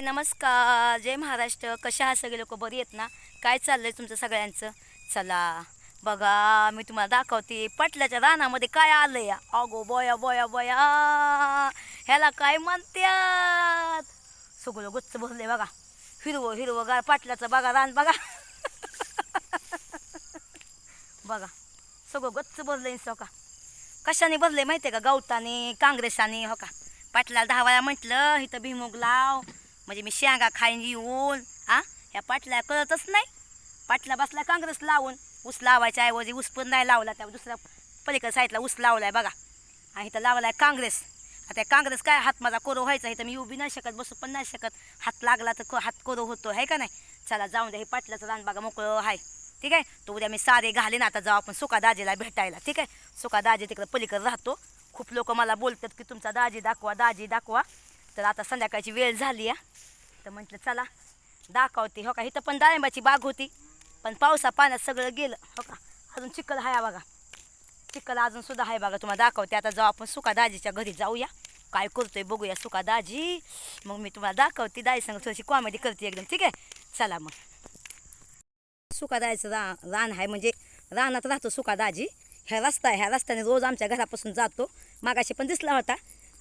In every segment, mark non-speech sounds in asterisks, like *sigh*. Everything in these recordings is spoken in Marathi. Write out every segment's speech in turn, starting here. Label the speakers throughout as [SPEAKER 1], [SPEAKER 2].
[SPEAKER 1] नमस्कार. जय महाराष्ट्र. कशा आहात सगळे लोक? बरी आहेत ना? काय चाललंय तुमचं सगळ्यांचं? चला. बघा मी तुम्हाला दाखवते. पटल्याच्या रानामध्ये काय आलंय? या अगो बोया बोया बोया. ह्याला काय म्हणत्यात? सगळं गुच्च भरले बघा. हिरवं हिरवं गार पाटल्याचं बघा रान बघा. बघा. सगळं गच्च भरलंय हो का? कशाने भरले माहिती आहे का? गवताने काँग्रेसाने हो का? पाटलाला दहा वेळा म्हटलं इथं भिमुग लाव. म्हणजे मी शेंगा खाईन येऊन हा ह्या पाटला कळतच नाही. पाटला बसला काँग्रेस लावून ऊस लावायच्या ऐवजी ऊस पण नाही लावला त्या दुसऱ्या पलीकडे साईडला ऊस लावलाय बघा. आणि इथं लावलाय काँग्रेस. आता काँग्रेस काय हात माझा कोरो व्हायचा इथं मी उभी नाही शकत बसू पण नाही शकत. हात लागला तर हात कोरो होतो आहे का नाही? चला जाऊन द्या हे पाटलाचं रान बघा मोकळं आहे ठीक आहे? तो उद्या मी सारे घाले ना आता जाऊ आपण सुका दाजीला भेटायला ठीक आहे? सुका दाजी तिकडं पलीकडे राहतो. खूप लोक मला बोलतात की तुमचा दाजी दाखवा दाजी दाखवा. तर आता संध्याकाळची वेळ झाली या तर म्हटलं चला दाखवते हो का? इथं पण डाळिंबाची बाग होती पण पावसा पाण्यात सगळं गेलं हो का? अजून चिखल आहे बघा. चिखल अजून सुद्धा आहे बघा तुम्हाला दाखवते. आता जाऊ आपण सुका दाजीच्या घरी जाऊया. काय करतोय बघूया सुका दाजी. मग मी तुम्हाला दाखवते दाजी संग थोडीशी कॉमेडी करते एकदम ठीक आहे? चला मग. सुका दाजीचं रा रान आहे म्हणजे रानात राहतो सुका दाजी. ह्या रस्ता आहे ह्या रस्त्याने रोज आमच्या घरापासून जातो. मागाशी पण दिसला होता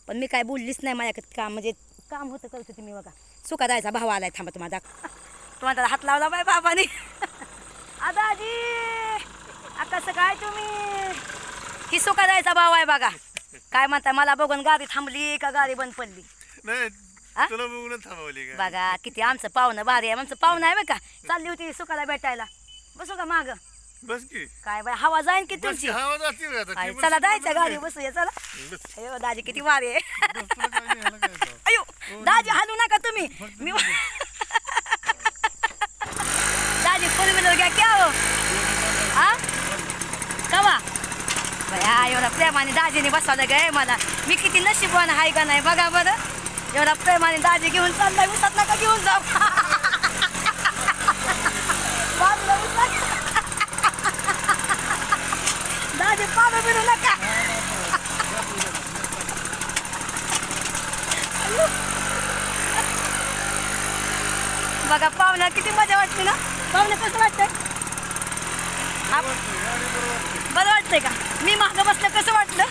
[SPEAKER 1] पण मी काय बोललीच नाही माझ्याकडे काम म्हणजे काम होतं करत होते मी बघा. सुका दायचा भाव आलाय थांबा तुम्हाला तुम्हाला त्याला हात लावला बाय बाबाने. *laughs* आ दाजी आ कसं काय तुम्ही? ही सुका जायचा भाव आहे बघा. काय म्हणताय मला बघून गाडी थांबली का गाडी बंद पडली?
[SPEAKER 2] थांबवली
[SPEAKER 1] बघा किती आमचं पाहुणं भारी आहे आमचं पाहुणं आहे बघा चालली होती सुकाला भेटायला. बसू का माग?
[SPEAKER 2] बस की.
[SPEAKER 1] काय बाय हवा जाईन की
[SPEAKER 2] बस
[SPEAKER 1] तुमची?
[SPEAKER 2] की, हवा जाते का आता?
[SPEAKER 1] आई,
[SPEAKER 2] ती
[SPEAKER 1] चला जायचं गाडी
[SPEAKER 2] बस-
[SPEAKER 1] बसूया चला.
[SPEAKER 2] बस-
[SPEAKER 1] अयो दाजी किती भारी आहे
[SPEAKER 2] बस तुला काय नाही, ह्याला काय जाऊ?
[SPEAKER 1] अयो दाजी हालू नका तुम्ही. मी *laughs* दाजी फोर व्हीलर घ्या क्या हो हा? कवा? बया एवढा प्रेमाने दाजीने बसवलं गे मला. मी किती नशीबवान आहे का नाही बघा बरं. एवढा प्रेमाने दाजी घेऊन चाललाय उसात नका घेऊन जाऊ *laughs* बाजूला उसात. दाजी नका. बघा पाहुणा किती मजा वाटते ना? पाहुणा कसं वाटतंय? बरं वाटतंय का? मी मागं बसलं कसं वाटलं?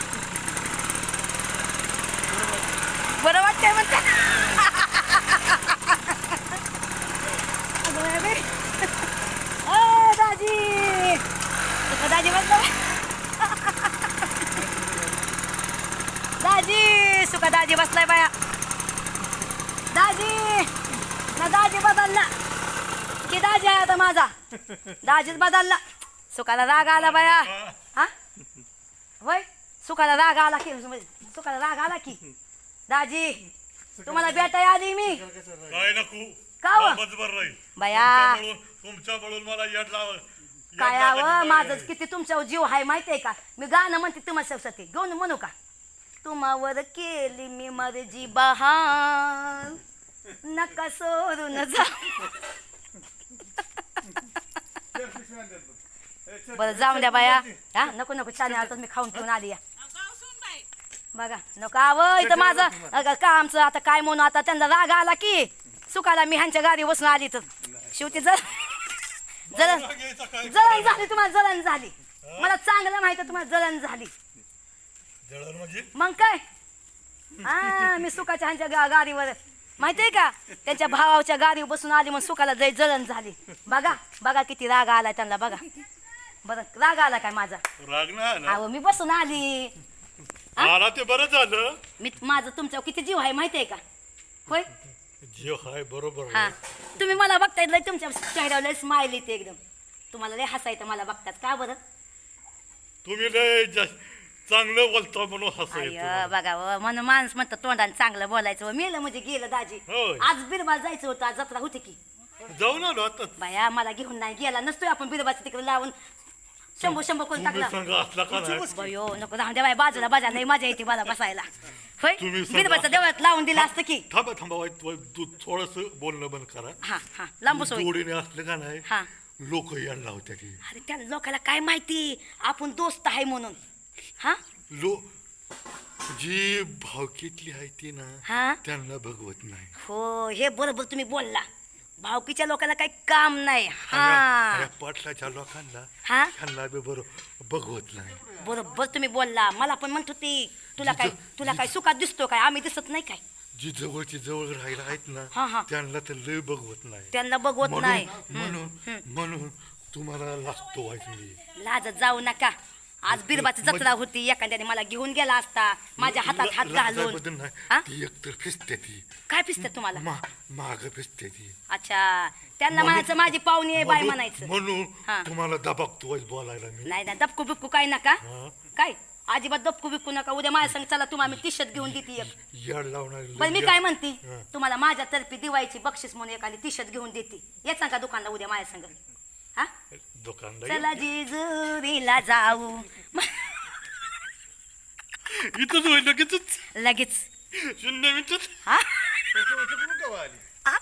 [SPEAKER 1] बरं वाटतंय म्हणते. अ, दाजी. दाजी म्हणतो. दाजी सुका दाजी बसलाय बाया. दाजी ना दाजी बदलला की दाजी आहे आता माझा? दाजीच बदलला सुकाला राग आला बाया. हा? होय? सुकाला राग आला की सुकाला राग आला की. दाजी तुम्हाला भेटाय आली मी.
[SPEAKER 2] काय नको?
[SPEAKER 1] का
[SPEAKER 2] राहील.
[SPEAKER 1] बाया.
[SPEAKER 2] मला येड लाव. येड
[SPEAKER 1] काय माझं
[SPEAKER 2] आहे?
[SPEAKER 1] किती तुमच्यावर जीव आहे माहिती आहे का? मी गाणं म्हणते तुम्हाला घेऊन म्हणू का? तुम्हावर केली मी मर्जी बहार नका सोडून जा. बरं जाऊन द्या बाया. हा नको नको छान आता मी खाऊन पिऊन आली या बघा नको. आव इथं माझं अगं का आमचं आता काय म्हणू आता त्यांना राग आला की सुकाला मी ह्यांच्या गाडी बसून आली तर. शेवटी जर जर? जळण झाली तुम्हाला जळण झाली. मला चांगलं माहिती तुम्हाला जळण झाली.
[SPEAKER 2] जळण म्हणजे?
[SPEAKER 1] मग काय? हा मी सुकाच्या ह्यांच्या गा गाडीवर माहितीये का? त्यांच्या भावाच्या गाडीवर बसून आली मग सुकाला जय जळण झाली. बघा बघा किती राग आलाय त्यांना बघा. बरं राग आला काय माझा?
[SPEAKER 2] राग ना ना
[SPEAKER 1] अहो मी बसून आली.
[SPEAKER 2] मला ते बरं झालं.
[SPEAKER 1] मी माझं तुमच्यावर किती जीव आहे माहितीये का? होय?
[SPEAKER 2] जीव हाय बरोबर
[SPEAKER 1] हा. तुम्ही मला बघताय लय तुमच्या चेहऱ्यावर लय स्माइल येते एकदम. तुम्हाला लय हसायचं मला बघतात. का बरं?
[SPEAKER 2] तुम्ही लय जा- चांगलं बोलता म्हणून हसू
[SPEAKER 1] अय बघा व, म्हणून माणूस म्हणतं तोंडाने चांगलं बोलायचं. व, मेलं म्हणजे गेलं दाजी.
[SPEAKER 2] होय.
[SPEAKER 1] आज बिरबाल जायचं होतं आज जत्रा होती की.
[SPEAKER 2] जाऊ ना आता.
[SPEAKER 1] बाया मला घेऊन नाही गेला. नसतोय आपण बिरबाचं तिकडे लावून. शंभू शंभू करून
[SPEAKER 2] तुम्ही
[SPEAKER 1] टाकलं?
[SPEAKER 2] संघ असला का नाही?
[SPEAKER 1] बयो नको राहून बाई बाजूला बाजा नाही मजा येते मला बसायला. होय?
[SPEAKER 2] तुम्ही सांगा.
[SPEAKER 1] बिरबाचं देवळात लावून दिलं असतं की.
[SPEAKER 2] थांबा थांबा वाईट थोडस बोलणं बंद करा.
[SPEAKER 1] हा हा लांब सोय
[SPEAKER 2] जोडीने असलं का नाही?
[SPEAKER 1] हा.
[SPEAKER 2] लोक यायला लावत्या की
[SPEAKER 1] अरे त्या लोकाला काय माहिती? आपण दोस्त आहे म्हणून. हा?
[SPEAKER 2] लो जी भावकीतली आहे ती ना
[SPEAKER 1] हा?
[SPEAKER 2] त्यांना भगवत नाही.
[SPEAKER 1] हो हे बरोबर तुम्ही बोलला. भावकीच्या लोकांना काही काम नाही.
[SPEAKER 2] आणि
[SPEAKER 1] हा
[SPEAKER 2] पाटलाच्या लोकांना
[SPEAKER 1] हा?
[SPEAKER 2] त्यांना बी बरोबर भगवत नाही.
[SPEAKER 1] बरोबर तुम्ही बोलला. मला पण म्हणत होती तुला काय तुला काय सुखात दिसतो काय? आम्ही दिसत नाही काय?
[SPEAKER 2] जी जवळची जवळ राहायला आहेत
[SPEAKER 1] हा, हा.
[SPEAKER 2] ना त्यांना तर लय भगवत नाही.
[SPEAKER 1] त्यांना बघवत नाही.
[SPEAKER 2] म्हणून म्हणून तुम्हाला लागतो मी
[SPEAKER 1] लाजत जाऊ नका. आज बिरबाची जत्रा होती एखाद्याने मला घेऊन गेला असता माझ्या हातात हात घालून.
[SPEAKER 2] नाही
[SPEAKER 1] हा?
[SPEAKER 2] ती एकतर फिसते ती.
[SPEAKER 1] काय पिसत तुम्हाला?
[SPEAKER 2] मा माग फिसते ती.
[SPEAKER 1] अच्छा त्यांना म्हणायचं माझी पाहुणी आहे बाय
[SPEAKER 2] म्हणून-
[SPEAKER 1] म्हणायचं.
[SPEAKER 2] म्हणून
[SPEAKER 1] हा.
[SPEAKER 2] तुम्हाला दबागतो बोलायला मी.
[SPEAKER 1] नाही ना दबकू बिबकू काय नका.
[SPEAKER 2] हा.
[SPEAKER 1] काय? अजिबात दबकू बिबकू नका. उद्या माझ्या संग चला तुम्हाला मी टी घेऊन देते एक.
[SPEAKER 2] याड लावणार
[SPEAKER 1] पण मी काय म्हणते?
[SPEAKER 2] हा.
[SPEAKER 1] तुम्हाला माझ्यातर्फे दिवाळीची बक्षीस म्हणून एखादी टी शर्ट घेऊन देते. येत का दुकानला उद्या माझ्या संग? हा? चला जेजुरीला जाऊ. *laughs*
[SPEAKER 2] इथंच होईल लगेच
[SPEAKER 1] लगेच.
[SPEAKER 2] शून्य मिनिटात
[SPEAKER 1] हा? आ?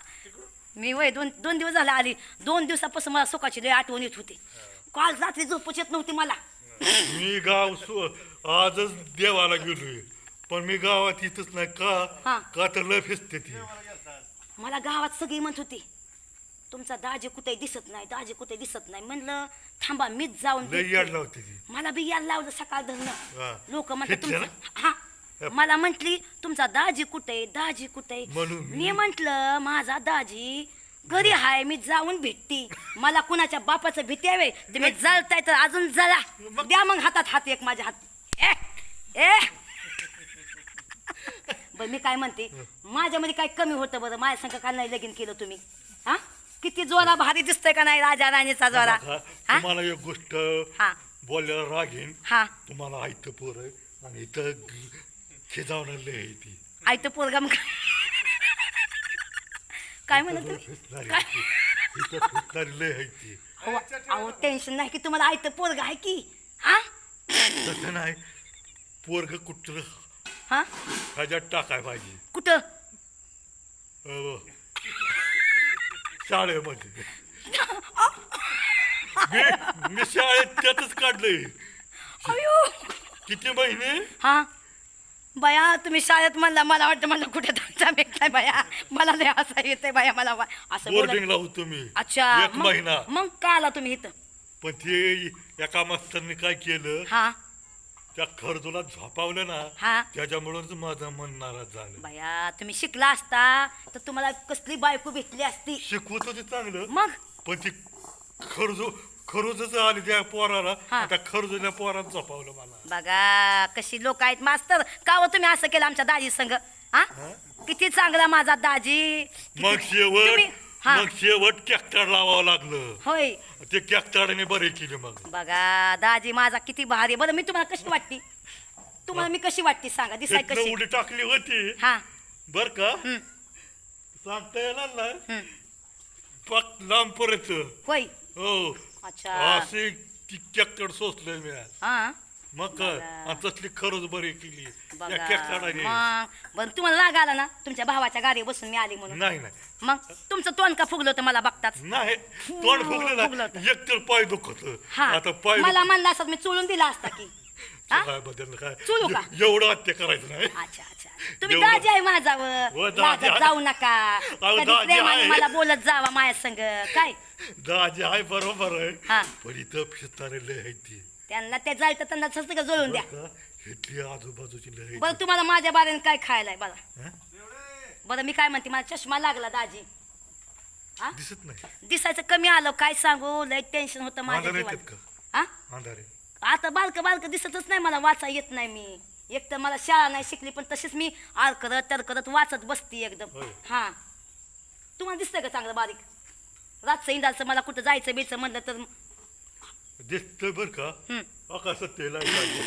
[SPEAKER 1] मी वय दोन दोन दिवस झाले आली. दोन दिवसापासून मला सुखाची लय आठवण येत होती. काल रात्री झोपच येत नव्हती मला.
[SPEAKER 2] मी गाव सु- आजच देवाला गेलोय. पण मी गावात इथंच नाही
[SPEAKER 1] हा.
[SPEAKER 2] का का तर लय फिसते ती.
[SPEAKER 1] मला गावात सगळी म्हणत होती तुमचा दाजी कुठे दिसत नाही दाजी कुठे दिसत नाही. म्हणलं थांबा मीच जाऊन
[SPEAKER 2] लय
[SPEAKER 1] भेटते.
[SPEAKER 2] याड लावते ती.
[SPEAKER 1] मला बी यायला लावलं सकाळ
[SPEAKER 2] हा.
[SPEAKER 1] धरणं लोक म्हणतात तुमचं हा. मला म्हंटली तुमचा दाजी कुठे दाजी कुठे?
[SPEAKER 2] म्हणून मी-
[SPEAKER 1] मी म्हंटल माझा दाजी घरी हाय मी जाऊन भेटती. मला कुणाच्या बापाचं भीती आहे तुम्ही जळताय तर अजून जळा. द्या मग हातात हात एक माझ्या हात. ए ए. *laughs* बरं मी काय म्हणते माझ्यामध्ये काय कमी होतं बरं? माझ्या संग का नाही लगीन केलं तुम्ही? हा? किती जोरा भारी दिसतोय का नाही राजा राणीचा जोरा हा?
[SPEAKER 2] तुम्हाला एक गोष्ट
[SPEAKER 1] हा.
[SPEAKER 2] बोलल्याला
[SPEAKER 1] हा.
[SPEAKER 2] तुम्हाला ऐकतं पोर आणि इथं खिजावणार लय आहे ती.
[SPEAKER 1] आई तर पोरगा मग काय म्हणत
[SPEAKER 2] इथं
[SPEAKER 1] तुम्ही?
[SPEAKER 2] फिसणारी
[SPEAKER 1] काय?
[SPEAKER 2] आहे ती. इथं फिसणारी लय आहे ती.
[SPEAKER 1] अहो अहो, टेन्शन नाही की तुम्हाला आई तर पोरगा आहे की? हा?
[SPEAKER 2] तसं नाही. पोरग कुठलं?
[SPEAKER 1] हा?
[SPEAKER 2] ह्याच्यात टाकाय पाहिजे.
[SPEAKER 1] कुठं.
[SPEAKER 2] शाळेमध्ये. *laughs* मी मी शाळेत त्यातच काढलंय.
[SPEAKER 1] अयो!
[SPEAKER 2] किती महिने?
[SPEAKER 1] हा? बया तुम्ही शाळेत म्हणला मला वाटतं मला कुठे तुमचा भेटलाय बया. मला लय असं येते बया मला वा- असं बोलत
[SPEAKER 2] बोर्डिंगला होतो मी.
[SPEAKER 1] अच्छा
[SPEAKER 2] एक
[SPEAKER 1] मग
[SPEAKER 2] महिना.
[SPEAKER 1] मग का आला तुम्ही इथं?
[SPEAKER 2] पण ते एका मास्तरने काय केलं?
[SPEAKER 1] हा?
[SPEAKER 2] त्या खर्जूला झोपावलं
[SPEAKER 1] हा.
[SPEAKER 2] ना त्याच्यामुळेच माझं मन नाराज झालं.
[SPEAKER 1] बया तुम्ही शिकला असता तर तुम्हाला कसली बायको भेटली असती?
[SPEAKER 2] शिकवत होते चांगलं
[SPEAKER 1] मग?
[SPEAKER 2] पण ती खर्जू खरोजच आली त्या पोराला
[SPEAKER 1] हा.
[SPEAKER 2] त्या खर्जूच्या पोरात झोपावलं मला.
[SPEAKER 1] बघा कशी लोक आहेत. मास्तर का हो तुम्ही असं केलं आमच्या दाजी संग हा? किती चांगला माझा दाजी. किती-
[SPEAKER 2] मग शेवट
[SPEAKER 1] तुम्ही- हा.
[SPEAKER 2] मग शेवट कॅक्टर लावावं लागलं.
[SPEAKER 1] होय.
[SPEAKER 2] ते कॅक्टरने बरे केले मग.
[SPEAKER 1] बघा दाजी माझा किती भारी आहे. बरं मी तुम्हाला कशी वाटते तुम्हाला मी कशी वाटते सांगा दिसाय कशी?
[SPEAKER 2] उडी टाकली होती.
[SPEAKER 1] हा.
[SPEAKER 2] बर का?
[SPEAKER 1] हम्म.
[SPEAKER 2] सांगता येणार ना. पाक लांब परत.
[SPEAKER 1] होय.
[SPEAKER 2] हो.
[SPEAKER 1] अच्छा.
[SPEAKER 2] असे कॅक्टर सोसलंय मी आज.
[SPEAKER 1] हा.
[SPEAKER 2] मग. आणि तसली खरंच बरी केली. या
[SPEAKER 1] बघा
[SPEAKER 2] कॅक्टरने
[SPEAKER 1] मग बरं तुम्हाला राग आला ना तुमच्या भावाच्या गाडीवर बसून मी आली म्हणून.
[SPEAKER 2] नाही नाही.
[SPEAKER 1] मग तुमचं तोंड का फुगलं होतं मला बघताच?
[SPEAKER 2] नाही तोंड फुगलं
[SPEAKER 1] फुगलं होतं.
[SPEAKER 2] एक तर पाय दुखत.
[SPEAKER 1] हा.
[SPEAKER 2] आता पाय
[SPEAKER 1] मला म्हणलं असत मी चोळून दिला असता की. *laughs* हा?
[SPEAKER 2] काय बदल काय?
[SPEAKER 1] चुलू का?
[SPEAKER 2] ए- एवढं हत्या करायचं नाही.
[SPEAKER 1] अच्छा अच्छा. तुम्ही
[SPEAKER 2] एवढं-
[SPEAKER 1] दाजी आहे
[SPEAKER 2] हो,
[SPEAKER 1] माझ्यावर
[SPEAKER 2] दाजी
[SPEAKER 1] लाजत
[SPEAKER 2] आहे.
[SPEAKER 1] जाऊ नका.
[SPEAKER 2] अहो,
[SPEAKER 1] कधी
[SPEAKER 2] दाजी
[SPEAKER 1] प्रेमाने
[SPEAKER 2] आहे.
[SPEAKER 1] मला बोलत जावा माझ्या संग. काय?
[SPEAKER 2] दाजी आहे बरोबर
[SPEAKER 1] हा.
[SPEAKER 2] आहे पण इथं फिरताना लय आहे ती.
[SPEAKER 1] त्यांना ते जायचं त्यांना सस्त का जोडून द्या.
[SPEAKER 2] बरं? इथली आजूबाजूची आहे
[SPEAKER 1] बरं. तुम्हाला माझ्या बारेने काय खायला आहे बघा.
[SPEAKER 2] हा?
[SPEAKER 1] बरं मी काय म्हणते मला चष्मा लागला दाजी. हा?
[SPEAKER 2] दिसत नाही.
[SPEAKER 1] दिसायचं कमी आलं काय सांगू? लय टेन्शन होतं माझ्या जीवात हा?
[SPEAKER 2] अंधारे.
[SPEAKER 1] आता बालक बालक दिसतच नाही मला वाचा येत नाही मी. एक तर मला शाळा नाही शिकली पण तशीच मी आर करत तर करत वाचत बसती एकदम.
[SPEAKER 2] होय.
[SPEAKER 1] हा. तुम्हाला दिसतंय का चांगलं बारीक? रातचं इंदाचं मला कुठं जायचं बियचं म्हणलं तर
[SPEAKER 2] दिसतंय बर का. आकाशात ते लाइट आहे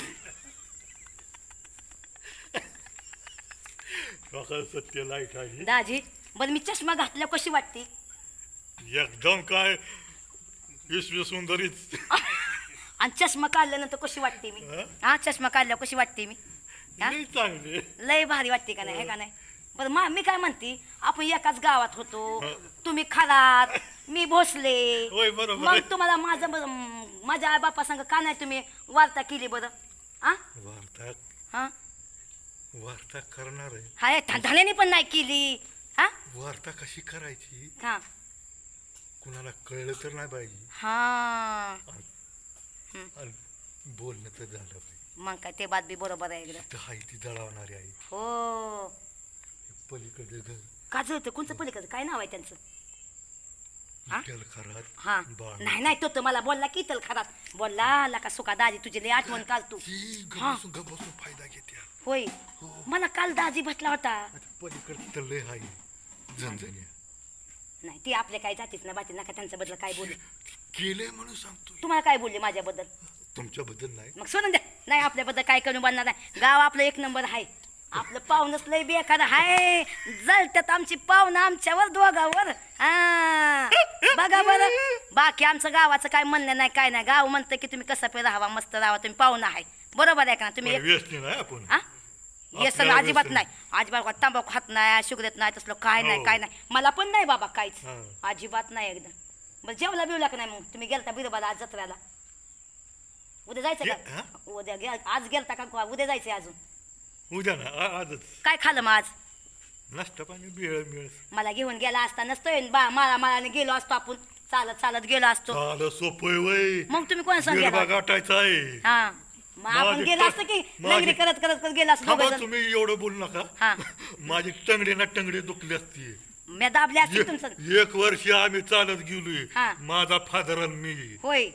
[SPEAKER 2] आकाशात ते लाइट आहे
[SPEAKER 1] दाजी बरं मी चष्मा घातल्यावर कशी वाटते?
[SPEAKER 2] एकदम काय विश्व सुंदरीच.
[SPEAKER 1] आणि चष्मा काढल्यानंतर कशी वाटते मी?
[SPEAKER 2] हा?
[SPEAKER 1] हा चष्मा काढल्यावर कशी वाटते मी? हा?
[SPEAKER 2] लई चांगले.
[SPEAKER 1] लय भारी वाटते का नाही हे का नाही? बरं मा मी काय म्हणते आपण एकाच गावात होतो. तुम्ही खरात मी भोसले.
[SPEAKER 2] होय, बरोबर
[SPEAKER 1] मग
[SPEAKER 2] आहे.
[SPEAKER 1] तुम्हाला माझं बरं- माझ्या आई बापा संग का नाही तुम्ही वार्ता केली बरं? हा
[SPEAKER 2] भारतात
[SPEAKER 1] हा?
[SPEAKER 2] वार्ता करणार आहे.
[SPEAKER 1] हाय पण नाही केली. हा
[SPEAKER 2] वार्ता कशी करायची?
[SPEAKER 1] हा.
[SPEAKER 2] कुणाला कळलं तर नाही पाहिजे
[SPEAKER 1] हा.
[SPEAKER 2] आणि बोलणं तर झालं पाहिजे
[SPEAKER 1] मग काय ते बात बी बरोबर आहे
[SPEAKER 2] तर हाय ती दळावणारी आहे
[SPEAKER 1] हो.
[SPEAKER 2] पलीकडे घर.
[SPEAKER 1] होतं कोणतं पलीकडचं काय नाव आहे त्यांचं? हा? हा.
[SPEAKER 2] बाळ.
[SPEAKER 1] नाही नाही तो तर मला बोलला की तल खरात बोलला आला का सुका दाजी तुझी लई आठवण काल तू.
[SPEAKER 2] ती
[SPEAKER 1] हा.
[SPEAKER 2] फायदा घेते
[SPEAKER 1] होय. मला काल दाजी भेटला होता.
[SPEAKER 2] पलीकडे तर लय आहे झणझण्या
[SPEAKER 1] नाही ती आपल्या काय जातीच ना बाती नका त्यांच्याबद्दल काय बोलले
[SPEAKER 2] केलंय म्हणून सांगतो
[SPEAKER 1] तुम्हाला काय बोलले माझ्याबद्दल?
[SPEAKER 2] तुमच्याबद्दल नाही.
[SPEAKER 1] मग सोडून द्या. नाही आपल्याबद्दल काय करून बनणार नाही. गाव आपलं एक नंबर आहे आपलं पाहुणच लय बेकार आहे जळत्यात आमची पाहुणं आमच्यावर दोघावर. हा. बघा बरं बाकी आमचं गावाचं काय म्हणणं नाही काय नाही. गाव म्हणतं की तुम्ही कसं पे राहावा मस्त राहावा तुम्ही पाहुणं आहे. बरोबर आहे का ना तुम्ही? एक
[SPEAKER 2] व्यसनी नाही आपण.
[SPEAKER 1] हा?
[SPEAKER 2] आपल्याला
[SPEAKER 1] अजिबात
[SPEAKER 2] व्यसन.
[SPEAKER 1] नाही. अजिबात तांबाखू खात नाही शुगरेत नाही तसलं काय नाही
[SPEAKER 2] हो.
[SPEAKER 1] काय नाही. मला पण नाही बाबा काहीच.
[SPEAKER 2] हा.
[SPEAKER 1] अजिबात नाही एकदम. बरं जेवला बिवला का नाही मग? तुम्ही गेलता बिरबाला आज जत्र्याला उद्या जायचं
[SPEAKER 2] गे-
[SPEAKER 1] का?
[SPEAKER 2] हा?
[SPEAKER 1] उद्या गे आज गेलता का? उद्या जायचंय अजून.
[SPEAKER 2] उद्या ना आ- आजच.
[SPEAKER 1] काय खाल्लं मग आज?
[SPEAKER 2] नाश्ता पाणी बिळ मिळ
[SPEAKER 1] मला घेऊन गेला असता नसतोय बा मला मला गेलो असतो आपण. चालत चालत गेलो असतो.
[SPEAKER 2] झालं सोपय वय.
[SPEAKER 1] मग तुम्ही कोण सांग गेला?
[SPEAKER 2] गाठायचा आहे.
[SPEAKER 1] हा. मग आपण
[SPEAKER 2] माझे
[SPEAKER 1] गेलो असतं की
[SPEAKER 2] माझे-
[SPEAKER 1] नगरी करत करत करत गेलो असतो
[SPEAKER 2] थांबा
[SPEAKER 1] दोघंजण.
[SPEAKER 2] तुम्ही एवढं बोलू नका. *laughs* माझी टंगडी ना टंगडी दुखली असती.
[SPEAKER 1] मी दाबले असते तुमचं.
[SPEAKER 2] ए- एक वर्ष आम्ही चालत गेलोय.
[SPEAKER 1] हा.
[SPEAKER 2] माझा फादर आणि मी.
[SPEAKER 1] होय.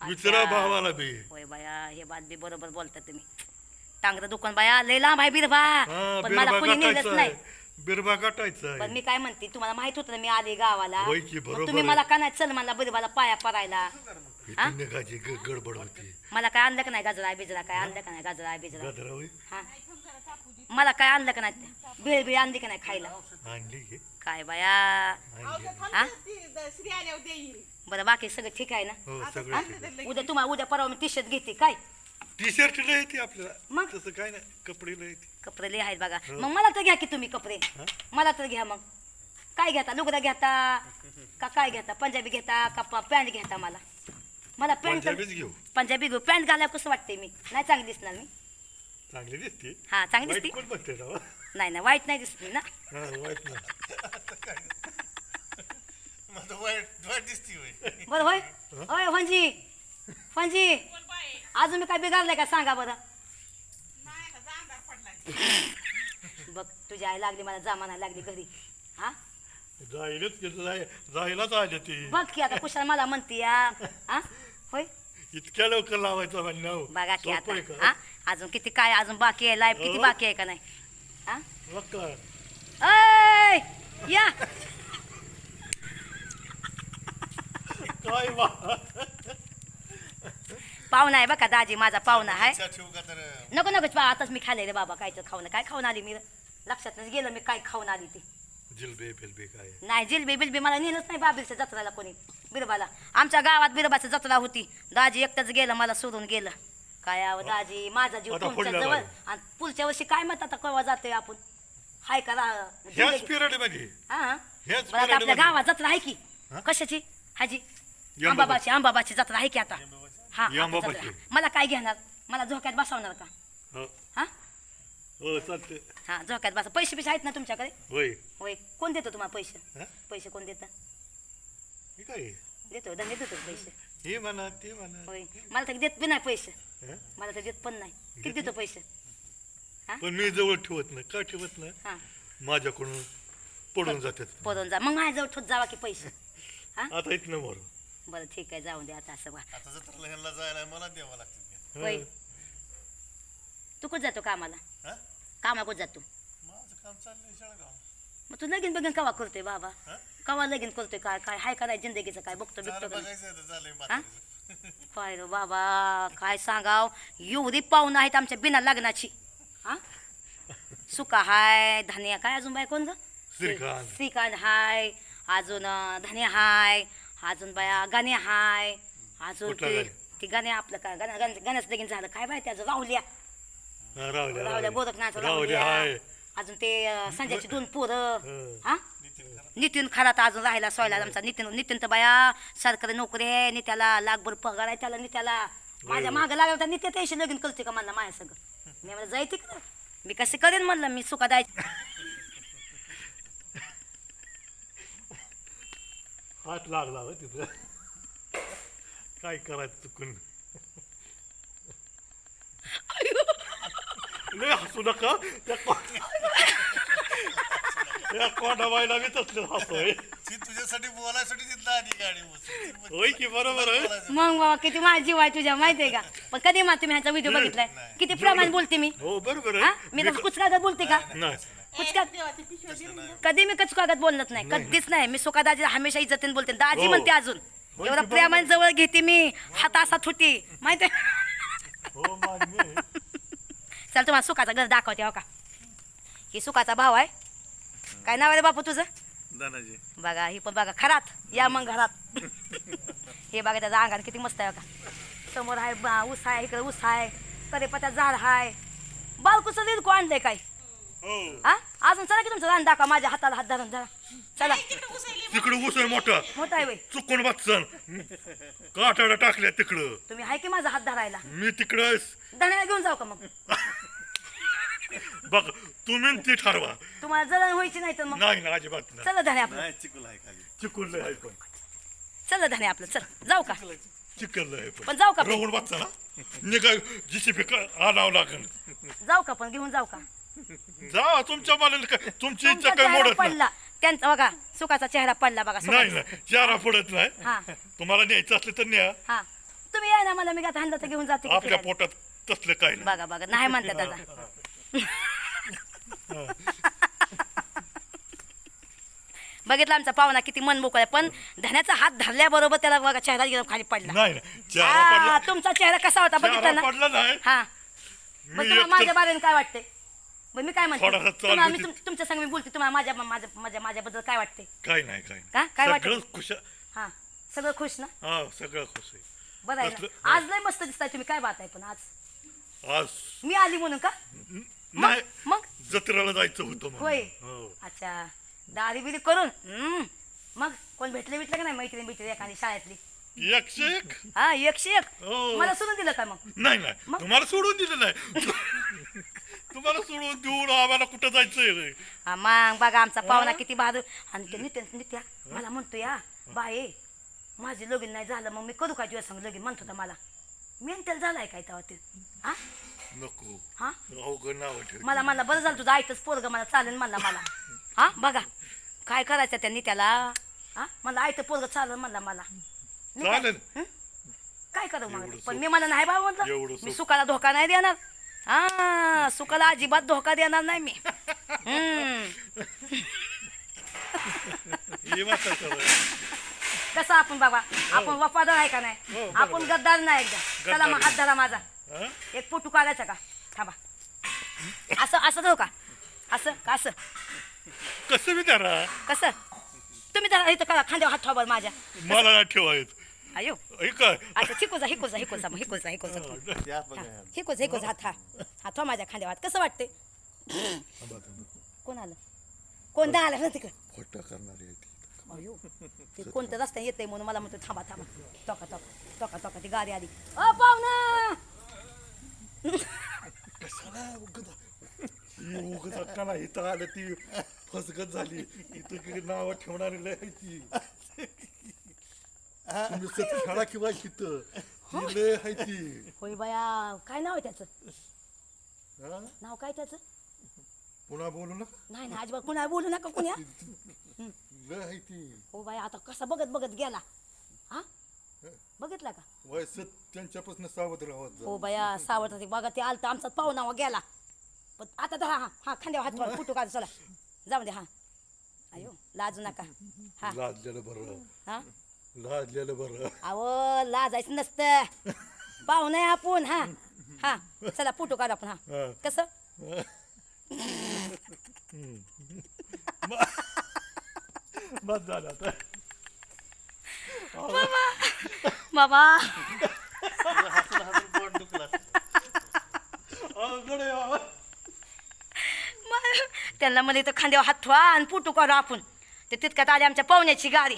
[SPEAKER 2] विचारा
[SPEAKER 1] अच्छा.
[SPEAKER 2] भावाला बी.
[SPEAKER 1] होय बाया हे बात बी बरोबर बोलता तुम्ही. टांगरं दुकान बाया लय लांब आहे बिरबा.
[SPEAKER 2] हा,
[SPEAKER 1] पण मला
[SPEAKER 2] बिरबा
[SPEAKER 1] कोणी नेलंच
[SPEAKER 2] गाठायचा
[SPEAKER 1] नाही.
[SPEAKER 2] आहे. बिरबा गाठायचा
[SPEAKER 1] पण
[SPEAKER 2] आहे
[SPEAKER 1] मी काय म्हणते तुम्हाला माहीत होतं ना मी आले गावाला.
[SPEAKER 2] होय की,
[SPEAKER 1] मग
[SPEAKER 2] बरोबर
[SPEAKER 1] तुम्ही
[SPEAKER 2] आहे.
[SPEAKER 1] मला का नाही चल मला बिरबाला पाया परायला हा?
[SPEAKER 2] इथून निघायची ग- गडबड होती.
[SPEAKER 1] मला काय आणलं का नाही गाजरा बिजरा? काय आणलं का नाही गाजरा बिजरा?
[SPEAKER 2] गदरा होय?
[SPEAKER 1] हा? मला काय आणलं का नाही बिळ बिळ आणली का नाही खायला?
[SPEAKER 2] आणली
[SPEAKER 1] काय बाया?
[SPEAKER 2] आणली.
[SPEAKER 1] हा?
[SPEAKER 3] श्री आल्यावर देईल
[SPEAKER 1] बरं बाकी सगळं ठीक आहे ना? हो?
[SPEAKER 2] सगळं ठीक.
[SPEAKER 1] उद्या तुम्हाला उद्या परवा मी टी शर्ट घेते काय?
[SPEAKER 2] टी शर्ट लय येते आपल्याला.
[SPEAKER 1] मग?
[SPEAKER 2] तसं काय नाही कपडे लय येते
[SPEAKER 1] कपडे लय आहेत बघा.
[SPEAKER 2] हो.
[SPEAKER 1] मग मला तर घ्या की तुम्ही कपडे. मला तर घ्या मग. काय घेता? लुगडा घेता? का काय घेता? पंजाबी घेता? का पॅन्ट घेता मला? मला पॅन्ट
[SPEAKER 2] पंजाबीच घेऊ.
[SPEAKER 1] पंजाबी घेऊ. पॅन्ट घालायला कसं वाटते मी? नाही चांगली दिसणार मी.
[SPEAKER 2] चांगली दिसते.
[SPEAKER 1] हा चांगली
[SPEAKER 2] वाईट
[SPEAKER 1] दिसते.
[SPEAKER 2] कोण म्हणते ना वा?
[SPEAKER 1] नाही ना वाईट नाही दिसली ना.
[SPEAKER 2] हा वाईट नाही.
[SPEAKER 4] वाईट वाईट दिसती होय.
[SPEAKER 1] बरं होय? होय फंजी
[SPEAKER 3] बाय
[SPEAKER 1] अजून काय बिघारलंय का सांगा बरं. बघ तुझी आई लागली मला जामा नाही लागली घरी. हा?
[SPEAKER 2] जाईलच की जाय जायलाच आले ते.
[SPEAKER 1] बघ की आता कुशाल मला म्हणते हा? होय?
[SPEAKER 2] इतक्या लवकर लावायचं म्हणणं
[SPEAKER 1] बघा की आता? हा? अजून किती काय अजून बाकी आहे लाईफ किती. बाकी आहे का नाही? हा? ऐ या.
[SPEAKER 2] काय
[SPEAKER 1] पाहुणा आहे बघा दाजी माझा पाहुणा आहे. नको नको पा आताच मी खाल्ले रे बाबा काय तर खाऊन. काय खाऊन आली मी? लक्षात गेलं मी काय खाऊन आली ती.
[SPEAKER 2] जिलबे बिलबे काय?
[SPEAKER 1] नाही जिलबी बिलबी मला नेलंच नाही बाबीच्या जत्राला कोणी. बिरबाला. आमच्या गावात बिरबाची जत्रा होती. दाजी एकटंच गेलं मला सोडून गेलं. काय अहो दाजी माझा जीव तुमच्या जवळ. आणि पुढच्या वर्षी काय म्हणतात आता केव्हा जातोय आपण? हाय का हा? आपल्या गावात जत्रा आहे की? कशाची? हाजी.
[SPEAKER 2] यंबाबाची.
[SPEAKER 1] अंबाबाची अंबाबाची जत्रा आहे की आता? हा आता. मला काय घेणार? मला झोक्यात बसवणार का? हा.
[SPEAKER 2] हो? चालते
[SPEAKER 1] हा झोक्यात बसा. पैसे पैसे आहेत ना तुमच्याकडे?
[SPEAKER 2] होय.
[SPEAKER 1] होय. कोण देतो तुम्हाला पैसे?
[SPEAKER 2] हा?
[SPEAKER 1] पैसे कोण देतं?
[SPEAKER 2] हे काय?
[SPEAKER 1] देतो धंदे देतो पैसे.
[SPEAKER 2] हे म्हणा ते म्हणा.
[SPEAKER 1] होय. मला तर देत बी नाही पैसे.
[SPEAKER 2] हा?
[SPEAKER 1] मला तर देत पण नाही. किती देतो पैसे?
[SPEAKER 2] पण मी जवळ ठेवत नाही. का ठेवत नाही?
[SPEAKER 1] हा.
[SPEAKER 2] माझ्याकडून पडून जातात.
[SPEAKER 1] पळून जा. मग माझ्याजवळ ठोत जावा की पैसे. हा?
[SPEAKER 2] आता इथनं वर
[SPEAKER 1] बरं ठीक आहे जाऊन दे आता असं बा
[SPEAKER 4] आता जत्रेला ह्यांना जायला मला द्यावं लागतं
[SPEAKER 1] होय. तू कुठं जातो कामाला?
[SPEAKER 4] हा?
[SPEAKER 1] कामा कुठं जातो?
[SPEAKER 4] माझं काम चाललंय शाळगाव
[SPEAKER 1] मग तू लगीन बघीन कवा करतोय बाबा?
[SPEAKER 4] हा?
[SPEAKER 1] कवा लगीन करतोय? काय काय हाय कराय जिंदगीचं? काय बघतो का नाही?
[SPEAKER 4] बघायचं म्हातारीचं.
[SPEAKER 1] काय रे बाबा काय सांगाव? एवढी पाहुणं आहेत आमच्या बिना लग्नाची. हा? सुका हाय धनिया काय अजून बाय कोण ग?
[SPEAKER 2] श्रीकांत.
[SPEAKER 1] श्रीकांत हाय अजून अं, धनिया हाय अजून बाया गाणे हाय. अजून
[SPEAKER 2] कुठला
[SPEAKER 1] ते
[SPEAKER 2] गाणे?
[SPEAKER 1] ते गाणे आपलं काय गाणं गाणं- गाण्याचं लगीन झालं. काय बाय त्याचं? राहुल्या.
[SPEAKER 2] हा, राहुल्या
[SPEAKER 1] राहुल्या
[SPEAKER 2] राहुल्या.
[SPEAKER 1] राहुल्या.
[SPEAKER 2] हाय.
[SPEAKER 1] अजून ते अं, संजयची दोन पोरं.
[SPEAKER 2] हं.
[SPEAKER 1] नितीन खरा तर अजून राहिला सोयला आमचा. नितीन नितीन तर बाया सरकारी नोकरी आहे नित्याला लाखभर पगार आहे त्याला नित्याला माझ्या मागं लागला तर नित्य त्याशी लगीन करते का मला माझ्या सगळं मी मला जायते का? मी कसे करेन म्हणलं मी सुखादाय
[SPEAKER 2] हात लागला हो तिथं काय करायचं चुकून लय हसू नका त्या को- त्या कोंडाबाईला मी तसलं हसतोय
[SPEAKER 4] ती तुझ्यासाठी बोलायसाठी तिथं आली गाडी बसून. ती
[SPEAKER 2] होय की बरोबर आहे.
[SPEAKER 1] मग बाबा किती माझी जीव आहे तुझ्या माहितीये का पण कधी मा तुम्ही ह्याचा व्हिडिओ बघितलाय किती प्रमाण बोलते मी
[SPEAKER 2] हो बरोबर
[SPEAKER 1] हा
[SPEAKER 2] आहे
[SPEAKER 1] मी तर कुचकागत बोलते का
[SPEAKER 2] नाही
[SPEAKER 1] कुचका
[SPEAKER 3] दिली.
[SPEAKER 1] कधी मी कचकागत बोलत नाही कधीच नाही. मी सुका दाजी हमेशा इज्जतीने बोलते. दाजी
[SPEAKER 2] हो.
[SPEAKER 1] म्हणते अजून एवढं
[SPEAKER 2] की
[SPEAKER 1] प्रेमाने जवळ घेते मी हात. असा थुटी माहितीये
[SPEAKER 2] हो मान्य आहे. *laughs*
[SPEAKER 1] चल तुम्हाला सुखाचा घर दाखवते हो का? ही सुखाचा भाव आहे. काय नाव आहे रे बापू तुझं?
[SPEAKER 4] दानाजी.
[SPEAKER 1] बघा ही पण बघा खरात. या मग घरात. *laughs* हे बघा त्याचा अंगाने किती मस्त आहे बघा समोर आहे बा- ऊस आहे इकडे ऊस आहे कडेपत्या झाड आहे. बालकुचं लिडको आणलंय काय?
[SPEAKER 2] हो
[SPEAKER 1] अजून चला की तुमचं रान दाखवा माझ्या हाताला हात धरून जरा चला.
[SPEAKER 3] तिकडे
[SPEAKER 2] ऊस आहे मोठा.
[SPEAKER 1] मोठा आहे वय.
[SPEAKER 2] चुकून वाचन काटाडा टाकल्या तिकडं.
[SPEAKER 1] तुम्ही आहे की माझा हात धरायला?
[SPEAKER 2] मी तिकडं
[SPEAKER 1] धण्याला घेऊन जाऊ का मग?
[SPEAKER 2] बघ तुम्ही न ती ठरवा.
[SPEAKER 1] तुम्हाला जळण व्हायची नाही तर मग?
[SPEAKER 2] नाही ना अजिबात नाही.
[SPEAKER 1] चला धणे आपलं
[SPEAKER 4] नाही चिकूल आहे खाली.
[SPEAKER 2] चिकून आहे पण.
[SPEAKER 1] चला धणे आपलं चल. जाऊ का?
[SPEAKER 2] चिकन आहे. पण.
[SPEAKER 1] पण जाऊ का? पण?
[SPEAKER 2] रवून वाचता ना निघा जिसी आणावं लागेल.
[SPEAKER 1] जाऊ का पण घेऊन जाऊ का?
[SPEAKER 2] जा तुमच्या मला तुमची इच्छा
[SPEAKER 1] तुमचा
[SPEAKER 2] काय
[SPEAKER 1] चेहरा
[SPEAKER 2] मोडत नाही.
[SPEAKER 1] पडला. त्यांचा बघा सुखाचा चेहरा पडला बघा
[SPEAKER 2] नाही
[SPEAKER 1] सुखाचा.
[SPEAKER 2] ना चारा पडत
[SPEAKER 1] हा.
[SPEAKER 2] नाही तुम्हाला न्यायचं असलं तर न्या.
[SPEAKER 1] हा. तुम्ही या ना मला मी आता तर घेऊन जाते की
[SPEAKER 2] आपल्या
[SPEAKER 1] फिरायला.
[SPEAKER 2] पोटात तसलं काय नाही.
[SPEAKER 1] बघा बघा नाही म्हणतात दादा. बघितलं आमचा पाहुणा किती मन मोकळा आहे पण धण्याचा हात धरल्याबरोबर त्याला बघा चेहरा एकदम खाली पडला.
[SPEAKER 2] नाही ना चारा
[SPEAKER 1] हा,
[SPEAKER 2] पडला.
[SPEAKER 1] तुमचा चेहरा कसा होता बघितला ना?
[SPEAKER 2] पडला नाही.
[SPEAKER 1] हा.
[SPEAKER 2] मी
[SPEAKER 1] मग तुम्हाला माझ्या बारेने काय वाटते बरं मी काय म्हणते?
[SPEAKER 2] चाल
[SPEAKER 1] तुम्हाला मी. तुम- तुमच्या संग मी बोलते. तुम्हाला माझ्या माझ्या माझ्या माझ्याबद्दल काय वाटते
[SPEAKER 2] काय नाही काय
[SPEAKER 1] का? काय वाटलं?
[SPEAKER 2] सगळं खुश
[SPEAKER 1] हा. सगळं खुश ना?
[SPEAKER 2] हा सगळं खुश आहे.
[SPEAKER 1] बरं आहे
[SPEAKER 2] कसलं-
[SPEAKER 1] ना आज लय मस्त दिसताय तुम्ही. काय बात आहे पण आज.
[SPEAKER 2] आज
[SPEAKER 1] मी आली म्हणून का?
[SPEAKER 2] न-
[SPEAKER 1] मग
[SPEAKER 2] नाही.
[SPEAKER 1] मग?
[SPEAKER 2] जत्रेला जायचं होतं म्हणून.
[SPEAKER 1] होय.
[SPEAKER 2] हो.
[SPEAKER 1] अच्छा. दारी बिरी करून. हम्म. मग? कोण भेटले भेटले का नाही? मैत्रीण भेटली एखादी शाळेतली?
[SPEAKER 2] एकशे एक.
[SPEAKER 1] हा एकशे एक.
[SPEAKER 2] हो.
[SPEAKER 1] मला सोडून दिलं का मग?
[SPEAKER 2] नाही नाही.
[SPEAKER 1] मग?
[SPEAKER 2] तुम्हाला सोडून दिलं नाही. *laughs* तुम्हाला सोडून देऊन आम्हाला कुठं जायचंय
[SPEAKER 1] हा मग बघा आमचा पाहुणा किती बहादूर. आणि ते नित्या नित्या मला म्हणतो या बाये माझे लगीन नाही झालं मग मी करू का संग लगीन म्हणत होता मला? मेंटल झालाय काय तेव्हा ते? हा?
[SPEAKER 2] नको.
[SPEAKER 1] हा?
[SPEAKER 2] अवघड नाव ठेव
[SPEAKER 1] मला म्हणला बरं झालं तुझं आयतच पोरग मला चालेल म्हणला मला. हा बघा काय करायचं त्या नित्याला? हा? मला आयतं पोरग चालेल म्हणला मला. मी काय-
[SPEAKER 2] चालेल.
[SPEAKER 1] हं? काय करू मग
[SPEAKER 2] एवढं
[SPEAKER 1] पण मी मला नाही बाबा
[SPEAKER 2] एवढं
[SPEAKER 1] म्हटलं मी सुखाला धोका नाही देणार. हा सुखाला अजिबात धोका देणार नाही मी. हम्म.
[SPEAKER 2] हे मात्र खरं.
[SPEAKER 1] कसं आपण बाबा? आपण वफादार आहे का नाही?
[SPEAKER 2] हो, बरोबर.
[SPEAKER 1] आपण गद्दार नाही एकदा. चला
[SPEAKER 2] गद्दार
[SPEAKER 1] मग. हात धरा माझा.
[SPEAKER 2] हा?
[SPEAKER 1] एक फोटो काढायचा का? थांबा. असं असं धरू का? असं का असं?
[SPEAKER 2] कसं मी धरा.
[SPEAKER 1] कसं? तुम्ही धरा इथं करा खांद्यावर हात ठेवा बरं माझ्या.
[SPEAKER 2] मला नाही ठेवायचं.
[SPEAKER 1] अयो.
[SPEAKER 2] हे काय
[SPEAKER 1] अच्छा हिकोजा हिकोजा हिकोजा मग हिकोजा हिकोजा हिकोजा हिकोजा हात हा हात माझ्या खांद्यावर कसं वाटते कोण आलं? कोण दा आलं ना तिकडं?
[SPEAKER 2] खोटं करणारी आहे ती.
[SPEAKER 1] अयो ते कोणत्या रस्त्याने येते म्हणून मला म्हणतो थांबा थांबा. टोका टोका टोका टोका ती गाडी आली. अ पाहुणा!
[SPEAKER 2] कशाला उगत ही उगत अक्काला इथं आलं ती फसगत झाली. इथं नावं ठेवणारी लय ती. शाळा किंवा इथं. ती लय आहे ती.
[SPEAKER 1] होय बाया काय नाव आहे त्याचं?
[SPEAKER 2] हा?
[SPEAKER 1] नाव काय त्याचं?
[SPEAKER 2] पुन्हा बोलू ना
[SPEAKER 1] नाही नाही अजिबात कुणा बोलू नका कुण्या.
[SPEAKER 2] लय
[SPEAKER 1] हो बाया आता कसा बघत बघत गेला. हा? बघितला का?
[SPEAKER 2] वयस त्यांच्यापासून सावध राहत जा
[SPEAKER 1] हो बाया सावध बघा ते आलतं आमचा पाहुणा वा गेला. पण आता तर हा हा खांद्यावर हात ठेवा फुटू काढ चला. जाऊ दे हा. अयो लाजू नका. हा.
[SPEAKER 2] लाजलेलं बरं.
[SPEAKER 1] हा?
[SPEAKER 2] लाजलेलं बरं.
[SPEAKER 1] अहो लाजायचं नसतं. पाहुणे आपण हा. हा चला फोटो काढ आपण हा.
[SPEAKER 2] हा.
[SPEAKER 1] कसं?
[SPEAKER 2] बस झालं आता.
[SPEAKER 1] बाबा
[SPEAKER 2] अवघड आहे.
[SPEAKER 1] मग त्यांना मला इथं खांद्यावर हात ठेवा आणि फोटो काढू आपण. ते तितक्यात आली आमच्या पाहुण्याची गाडी.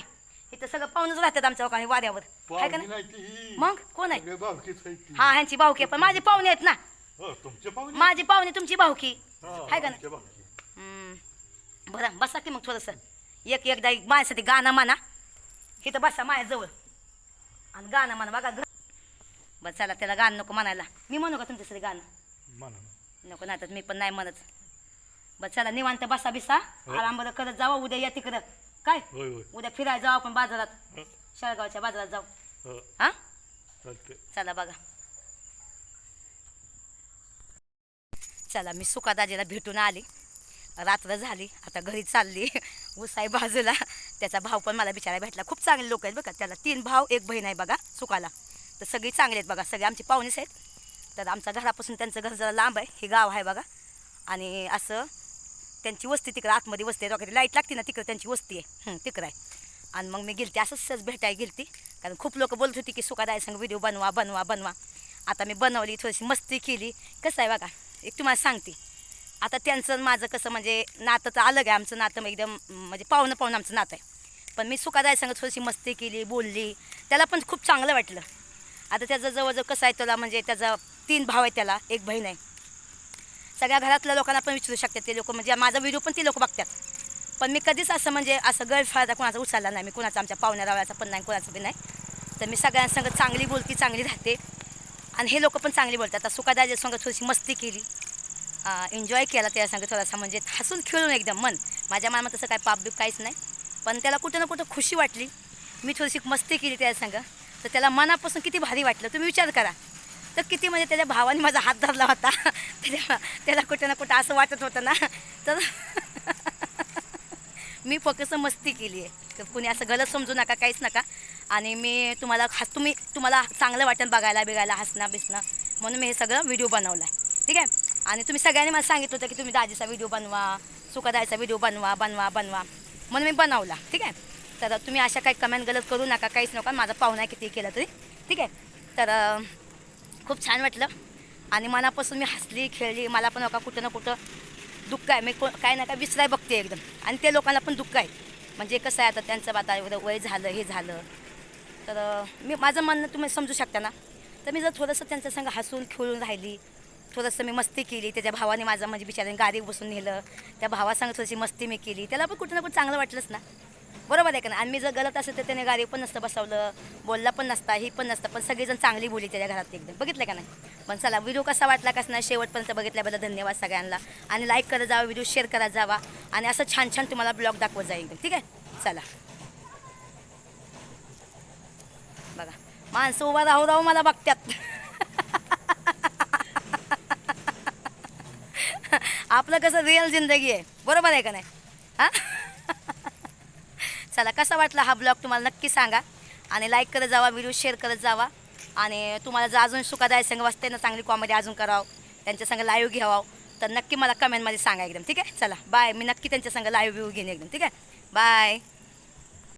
[SPEAKER 1] इथं सगळं पाहुणच राहतात आमच्या काही वाऱ्यावर का नाही?
[SPEAKER 2] नाही
[SPEAKER 1] मग? कोण आहे? हा ह्यांची भाऊकी आहे, पण माझे पाहुणे आहेत ना.
[SPEAKER 2] हो
[SPEAKER 1] माझी पाहुणे तुमची भाऊकी
[SPEAKER 2] हा,
[SPEAKER 1] आहे का नाही. हम्म. बरं बसा की मग थोडंसं. एक एकदा एक माझ्यासाठी गाणं म्हणा. इथं बसा माझ्याजवळ. आणि गाणं म्हणा बघा घ- बरं चला त्याला गाणं नको म्हणायला. मी म्हणू का तुमच्यासाठी गाणं. नको ना. तर मी पण नाही म्हणत. बरं चला निवांत बसा बिसा. आराम बरं करत जावा उद्या या तिकडं. काय?
[SPEAKER 2] होय होय.
[SPEAKER 1] उद्या फिरायला जाऊ आपण बाजारात.
[SPEAKER 2] हं,
[SPEAKER 1] शेळगावच्या बाजारात जाऊ.
[SPEAKER 2] हं,
[SPEAKER 1] हां?
[SPEAKER 2] चालतंय.
[SPEAKER 1] चला बघा. चला मी सुकादाजीला भेटून आली. रात्र झाली आता घरी चालली. उसाई बाजूला. त्याचा भाव पण मला बिचारा भेटला. खूप चांगले लोक आहेत बघा. त्याला तीन भाव एक बहीण आहे बघा सुकाला. तर सगळी चांगली आहेत बघा. सगळे आमचे पाहुणेच आहेत. तर आमच्या घरापासून त्यांचं घर जरा लांब आहे. हे गाव आहे बघा. आणि असं त्यांची वस्ती तिकडं आतमध्ये वस्ती आहे. वगैरे लाइट लागते ना तिकडं त्यांची वस्ती आहे. तिकडं आहे. आणि मग मी गेलती असंच सहज भेटायला गेलती. कारण खूप लोक बोलत होती की सुखादाय संग व्हिडिओ बनवा बनवा बनवा. आता मी बनवली थोडीशी मस्ती केली. कसं आहे बघा एक तुम्हाला सांगते. आता त्यांचं माझं कसं म्हणजे नातं तर अलग आहे. आमचं नातं एकदम म्हणजे पाहुणं पाहुणं आमचं नातं आहे. पण मी सुखादाय संग थोडीशी मस्ती केली बोलली. त्याला पण खूप चांगलं वाटलं. आता त्याचं जवळजवळ कसं आहे त्याला म्हणजे त्याचा तीन भाव आहे त्याला एक बहीण आहे. सगळ्या घरातल्या लोकांना पण विचारू शकतात ते लोक. म्हणजे माझा व्हिडिओ पण ते लोक बघतात. पण मी कधीच असं म्हणजे असं गैरफायदा कोणाचा उचलला नाही. मी कोणाचा आमच्या पाहुण्या रावळ्याचा पण नाही कोणाचा बी नाही. तर मी सगळ्यांसंग चांगली बोलती चांगली राहते. आणि हे लोक पण चांगली बोलतात. आता सुखादाच्या संग थोडीशी मस्ती केली. एन्जॉय केला त्या संग थोडासा. म्हणजे हसून खेळून एकदम मन. माझ्या मनात तसं काय पापबीप काहीच नाही. पण त्याला कुठं ना कुठं खुशी वाटली. मी थोडीशी मस्ती केली त्यासंग तर त्याला मनापासून किती भारी वाटलं. तुम्ही विचार करा. तर किती म्हणजे त्याच्या भावाने माझा हात धरला होता. *laughs* त्याच्या त्याला कुठं ना कुठं असं वाटत होतं ना. *laughs* तर *laughs* मी फक्त मस्ती केली आहे तर कुणी असं गलत समजू नका काहीच नका. आणि मी तुम्हाला हस तुम्ही तुम्हाला चांगलं वाटेल बघायला बिघायला हसणं बिसणं. म्हणून मी हे सगळं व्हिडिओ बनवला आहे ठीक आहे? आणि तुम्ही सगळ्यांनी मला सांगितलं होतं की तुम्ही दाजीचा व्हिडिओ बनवा सुखादायचा व्हिडिओ बनवा बनवा बनवा. म्हणून मी बनवला. ठीक आहे? तर तुम्ही अशा काही कमेंट गलत करू नका काहीच नका. माझा पाहुणा किती केलं तरी. ठीक आहे? तर खूप छान वाटलं. आणि मनापासून मी हसली खेळली मला पण नका कुठं ना कुठं दुःख आहे. मी को काय ना काय विसराय बघते एकदम. आणि त्या लोकांना पण दुःख आहे. म्हणजे कसं आहे आता त्यांचं आता एवढं वय झालं हे झालं. तर मी माझं म्हणणं तुम्ही समजू शकता ना? तर मी जर थोडंसं त्यांच्या संग हसून खेळून राहिली थोडंसं मी मस्ती केली त्याच्या भावाने माझं म्हणजे बिचाराने गाडी बसून नेलं त्या भावासंग थोडीशी मस्ती मी केली त्याला पण कुठं ना कुठं चांगलं वाटलंच ना. बरोबर आहे का नाही? आणि मी जर गलत असेल तर त्याने गाडी पण नसतं बसवलं बोलला पण नसता ही पण नसतं पण सगळेजण चांगली बोली त्याच्या घरात एकदम. बघितलं का नाही? पण चला व्हिडिओ कसा वाटला कसं नाही शेवटपर्यंत बघितल्याबद्दल धन्यवाद सगळ्यांना. आणि लाईक करत जावा व्हिडिओ शेअर करत जावा. आणि असं छान छान तुम्हाला ब्लॉग दाखवत जाईल एकदम ठीक आहे? चला. बघा माणसं उभा राहू राहू मला बघत्यात. *laughs* आपलं कसं रिअल जिंदगी आहे बरोबर आहे का नाही? हां? चला कसा वाटला हा ब्लॉग तुम्हाला नक्की सांगा. आणि लाईक करत जावा व्हिडिओ शेअर करत जावा. आणि तुम्हाला जर अजून सुखादायक संघ वाचते ना चांगली कॉमेडी अजून करावं त्यांच्या संग लाईव्ह घ्यावा तर नक्की मला कमेंटमध्ये सांगा एकदम ठीक आहे? चला बाय मी नक्की त्यांच्या संग लाईव्ह व्ह्यू घेईन एकदम ठीक आहे? बाय